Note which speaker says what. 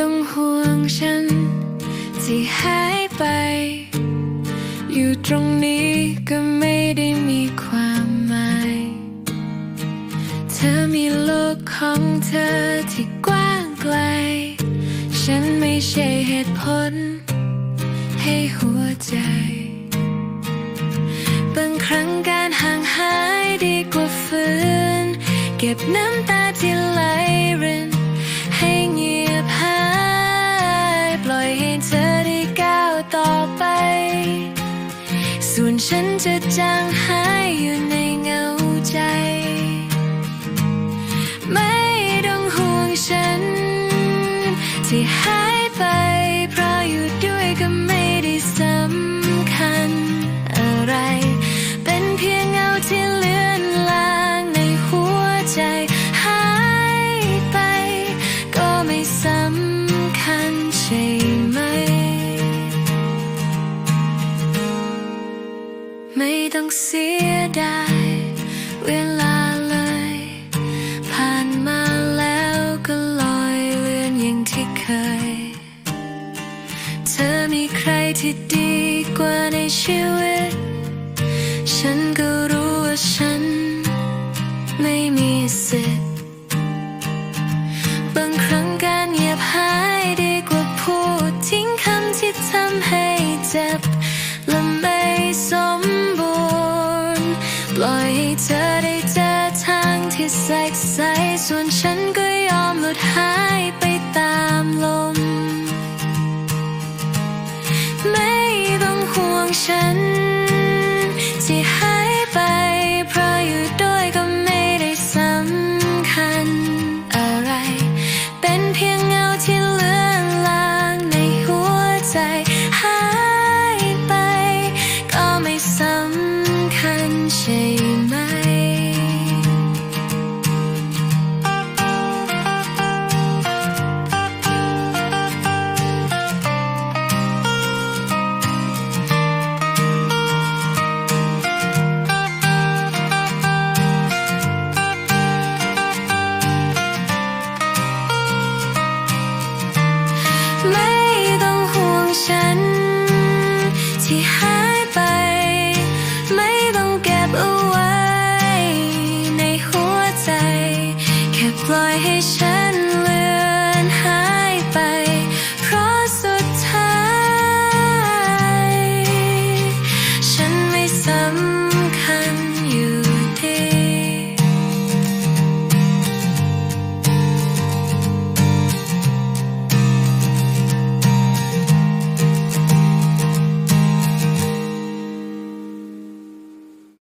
Speaker 1: ต้องห่วงฉันที่หายไป อยู่ตรงนี้ก็ไม่ได้มีความหมาย เธอมีโลกของเธอที่กว้างไกล ฉันไม่ใช่เหตุผล ให้หัวใจ บางครั้งการห่างหายดีกว่าฝืน เก็บน้ำตาที่ ฉันจะจางหายอยู่ใน ไม่ต้องเสียดายเวลาเลย ผ่านมาแล้วก็ลอยเลือนอย่างที่เคย เธอมีใครที่ดีกว่าในชีวิต ฉันก็รู้ว่าฉัน ไม่มีสิทธิ์ สดใส ส่วนฉันก็ยอมหลุดหายไปตามลม ไม่ต้องห่วงฉัน ไม่ต้องห่วงฉัน ที่หายไป ไม่ต้องเก็บเอาไว้ ในหัวใจ แค่ปล่อยให้ฉัน